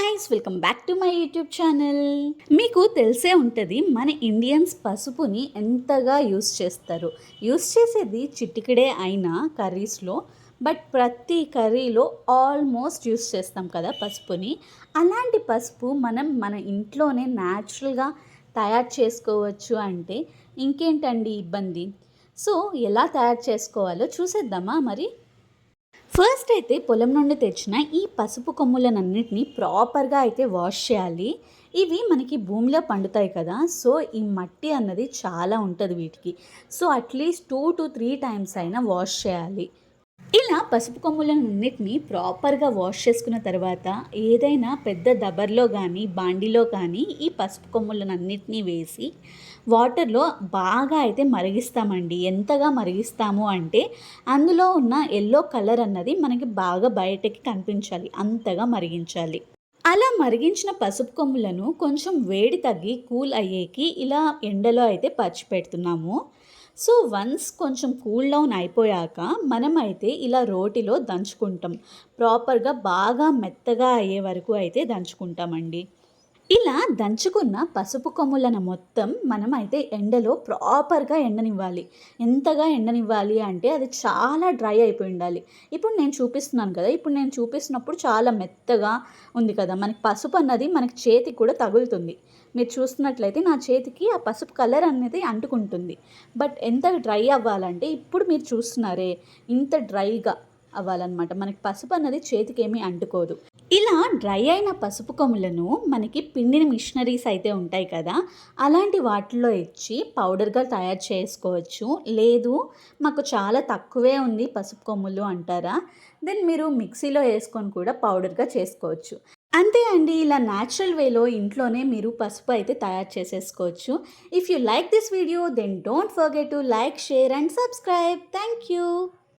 Guys welcome back to my YouTube channel మీకు తెలిసే ఉంటుంది మన ఇండియన్స్ పసుపుని ఎంతగా యూస్ చేస్తారు. యూస్ చేసేది చిటికడే అయినా కర్రీస్లో బట్ ప్రతి కర్రీలో ఆల్మోస్ట్ యూస్ చేస్తాం కదా పసుపుని. అలాంటి పసుపు మనం మన ఇంట్లోనే న్యాచురల్గా తయారు చేసుకోవచ్చు అంటే ఇంకేంటండి ఇబ్బంది? సో ఎలా తయారు చేసుకోవాలో చూసేద్దామా మరి? ఫస్ట్ అయితే పొలం నుండి తెచ్చిన ఈ పసుపు కొమ్ములనన్నిటిని ప్రాపర్గా అయితే వాష్ చేయాలి. ఇవి మనకి భూమిలో పండుతాయి కదా సో ఈ మట్టి అన్నది చాలా ఉంటుంది వీటికి. So at least two to three times అయినా వాష్ చేయాలి. ఇలా పసుపు కొమ్ములన్నిటిని ప్రాపర్గా వాష్ చేసుకున్న తర్వాత ఏదైనా పెద్ద దబర్లో కానీ బాండిలో కానీ ఈ పసుపు కొమ్ములన్నిటినీ వేసి వాటర్లో బాగా అయితే మరిగిస్తామండి. ఎంతగా మరిగిస్తాము అంటే అందులో ఉన్న ఎల్లో కలర్ అన్నది మనకి బాగా బయటకి కనిపించాలి. అంతగా మరిగించాలి. అలా మరిగించిన పసుపు కొమ్ములను కొంచెం వేడి తగ్గి కూల్ అయ్యేకి ఇలా ఎండలో అయితే పచ్చి పెడుతున్నాము సో వన్స్ కొంచెం కూల్ డౌన్ అయిపోయాక మనమైతే ఇలా రోటిలో దంచుకుంటాం. ప్రాపర్గా బాగా మెత్తగా అయ్యే వరకు అయితే దంచుకుంటామండి. ఇలా దంచుకున్న పసుపు కొమ్ములను మొత్తం మనం అయితే ఎండలో ప్రాపర్గా ఎండనివ్వాలి. ఎంతగా ఎండనివ్వాలి అంటే అది చాలా డ్రై అయిపోయి ఉండాలి ఇప్పుడు నేను చూపిస్తున్నాను కదా ఇప్పుడు నేను చూపిస్తున్నప్పుడు చాలా మెత్తగా ఉంది కదా. మనకి పసుపు అన్నది మనకి చేతికి కూడా తగులుతుంది. మీరు చూస్తున్నట్లయితే నా చేతికి ఆ పసుపు కలర్ అనేది అంటుకుంటుంది. బట్ ఎంత డ్రై అవ్వాలంటే ఇప్పుడు మీరు చూస్తున్నారే ఇంత డ్రైగా అవ్వాలన్నమాట. మనకి పసుపు అన్నది చేతికి అంటుకోదు. ఇలా డ్రై అయిన పసుపు కొమ్ములను మనకి పిండిన మిషనరీస్ అయితే ఉంటాయి కదా అలాంటి వాటిల్లో ఇచ్చి పౌడర్గా తయారు చేసుకోవచ్చు. లేదు మాకు చాలా తక్కువే ఉంది పసుపు కొమ్ములు అంటారా? దెన్ మీరు మిక్సీలో వేసుకొని కూడా పౌడర్గా చేసుకోవచ్చు. అంతే అండి ఇలా న్యాచురల్ వేలో ఇంట్లోనే మీరు పసుపు అయితే తయారు చేసేసుకోవచ్చు. If you like this video then don't forget to like share and subscribe. Thank you